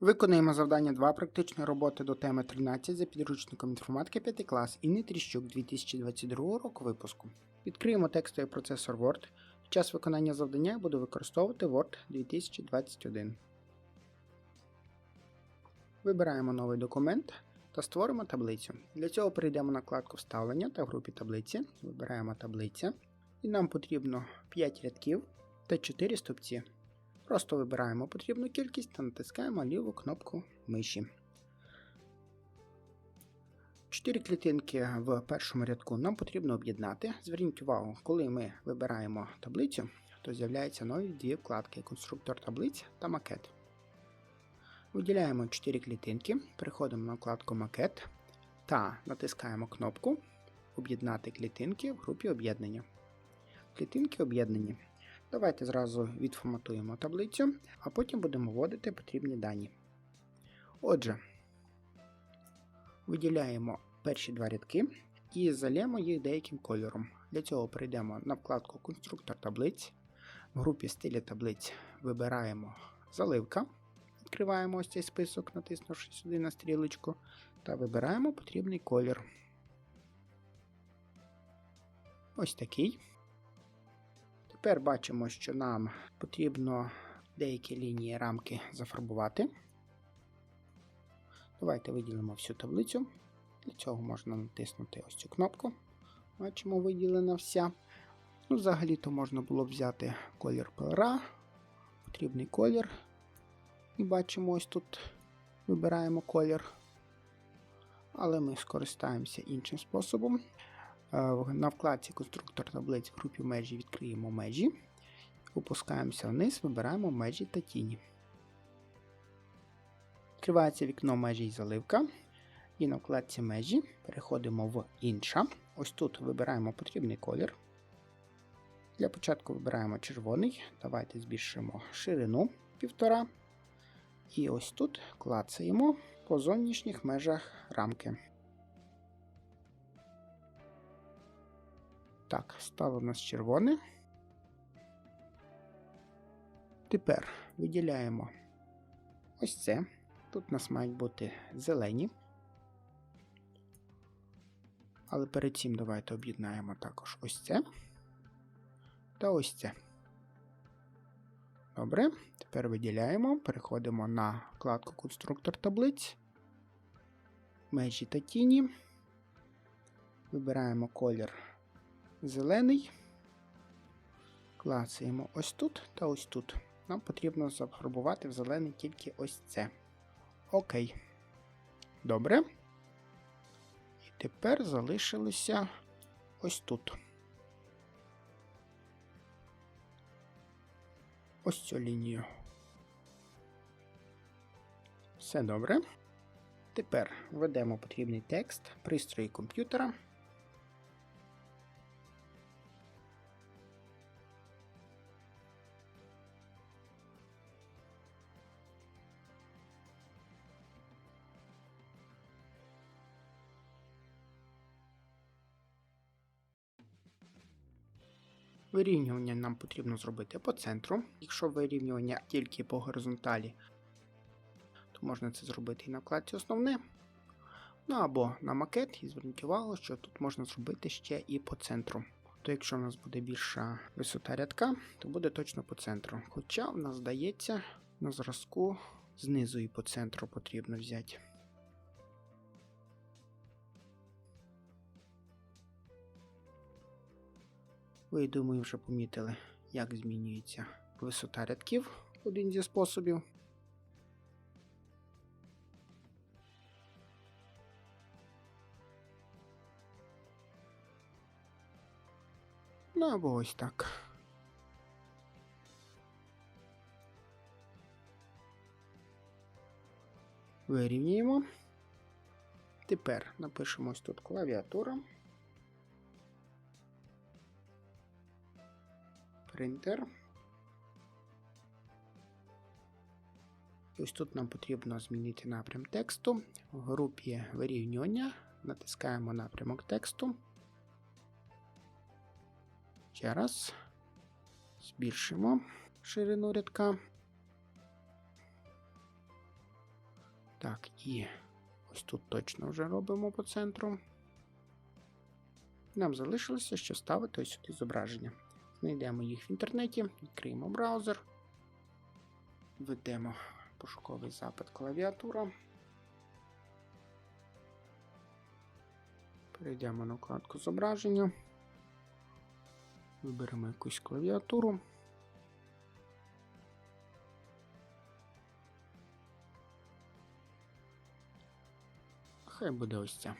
Виконуємо завдання 2 практичної роботи до теми 13 за підручником інформатики 5 клас Інни Тріщук 2022 року випуску. Відкриємо текстовий процесор Word. Під час виконання завдання я буду використовувати Word 2021. Вибираємо новий документ та створимо таблицю. Для цього перейдемо на вкладку Вставлення та в групі таблиці. Вибираємо таблиця. І нам потрібно 5 рядків та 4 стовпці. Просто вибираємо потрібну кількість та натискаємо ліву кнопку миші. Чотири клітинки в першому рядку нам потрібно об'єднати. Зверніть увагу, коли ми вибираємо таблицю, то з'являються нові дві вкладки конструктор таблиць та макет. Виділяємо 4 клітинки, переходимо на вкладку Макет та натискаємо кнопку Об'єднати клітинки в групі об'єднання. Клітинки об'єднані. Давайте зразу відформатуємо таблицю, а потім будемо вводити потрібні дані. Отже, виділяємо перші два рядки і залємо їх деяким кольором. Для цього перейдемо на вкладку Конструктор таблиць. В групі стилі таблиць вибираємо заливка. Відкриваємо ось цей список, натиснувши сюди на стрілочку, та вибираємо потрібний колір. Ось такий. Тепер бачимо, що нам потрібно деякі лінії рамки зафарбувати. Давайте виділимо всю таблицю. Для цього можна натиснути ось цю кнопку. Бачимо, виділена вся. Ну, Взагалі-то можна було взяти колір пера, потрібний колір. І бачимо, ось тут вибираємо колір. Але ми скористаємося іншим способом. Е, На вкладці конструктор таблиць в групі межі відкриємо межі, опускаємося вниз, вибираємо межі та тіні. Відкривається вікно межі і заливка. І на вкладці межі переходимо в інша. Ось тут вибираємо потрібний колір. Для початку вибираємо червоний. Давайте збільшимо ширину 1,5. І ось тут клацаємо по зовнішніх межах рамки. Так, стало у нас червоне. Тепер виділяємо ось це. Тут у нас мають бути зелені. Але перед цим давайте об'єднаємо також ось це та ось це. Добре, тепер виділяємо, переходимо на вкладку Конструктор таблиць, межі та тіні. Вибираємо колір зелений. Клацаємо ось тут та ось тут. Нам потрібно зафарбувати в зелений тільки ось це. Окей. Добре. І тепер залишилося ось тут. Ось цю лінію. Все добре. Тепер введемо потрібний текст пристрої комп'ютера. Вирівнювання нам потрібно зробити по центру. Якщо вирівнювання тільки по горизонталі, то можна це зробити і на вкладці основне. Ну або на макет, і зверніть увагу, що тут можна зробити ще і по центру. То якщо у нас буде більша висота рядка, то буде точно по центру. Хоча в нас здається, на зразку знизу і по центру потрібно взяти. Ви, думаю, вже помітили, як змінюється висота рядків один зі способів. Ну або ось так. Вирівнюємо. Тепер напишемо ось тут клавіатура. Принтер. Ось тут нам потрібно змінити напрям тексту. В групі вирівнювання натискаємо напрямок тексту. Ще раз. Збільшимо ширину рядка. Так, і ось тут точно вже робимо по центру. Нам залишилося ще вставити ось сюди зображення. Знайдемо їх в інтернеті, відкриємо браузер, введемо пошуковий запит клавіатура. Перейдемо на вкладку зображення. Виберемо якусь клавіатуру. Хай буде ось ця.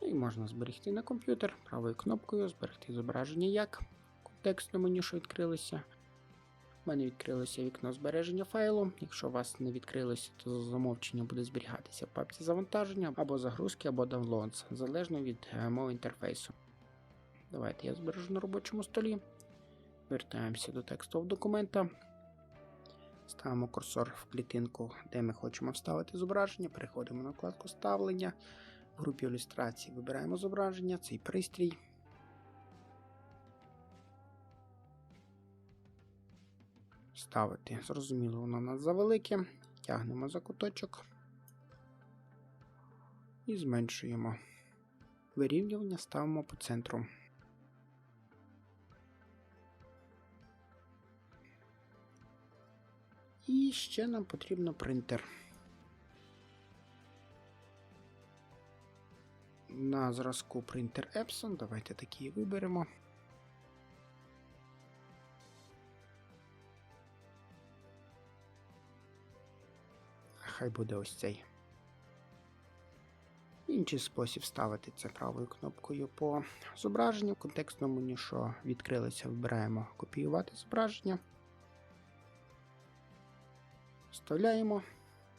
І можна зберегти на комп'ютер правою кнопкою, зберегти зображення як контекстному меню, що відкрилося. У мене відкрилося вікно збереження файлу. Якщо у вас не відкрилося, то за замовчення буде зберігатися в папці завантаження або загрузки, або downloads, залежно від е, мови інтерфейсу. Давайте я збережу на робочому столі. Вертаємося до текстового документа. Ставимо курсор в клітинку, де ми хочемо вставити зображення. Переходимо на вкладку ставлення. В групі ілюстрації вибираємо зображення, цей пристрій. Ставити, зрозуміло, воно у нас завелике. Тягнемо за куточок і зменшуємо. Вирівнювання ставимо по центру. І ще нам потрібно принтер. На зразку принтер Epson. Давайте такий виберемо. Хай буде ось цей. Інший спосіб ставити це правою кнопкою по зображенню. В контекстному меню, що відкрилося, вибираємо копіювати зображення. Вставляємо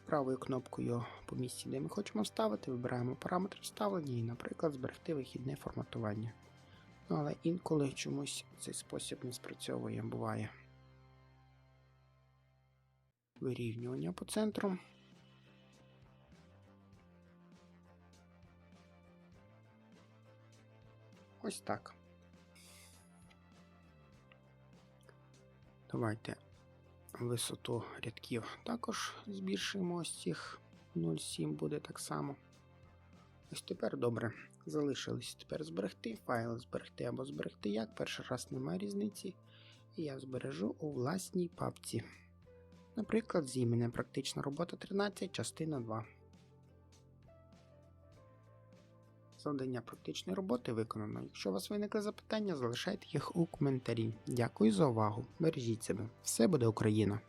правою кнопкою по місці, де ми хочемо вставити, вибираємо параметри вставлення і, наприклад, зберегти вихідне форматування. Ну, але інколи чомусь цей спосіб не спрацьовує, буває. Вирівнювання по центру. Ось так. Давайте висоту рядків також збільшуємо ось цих 0,7 буде так само. Ось тепер добре. Залишилось тепер зберегти файл, зберегти або зберегти як. Перший раз немає різниці. І я збережу у власній папці. Наприклад, з іменем практична робота 13, частина 2. Завдання практичної роботи виконано. Якщо у вас виникли запитання, залишайте їх у коментарі. Дякую за увагу. Бережіть себе. Все буде Україна!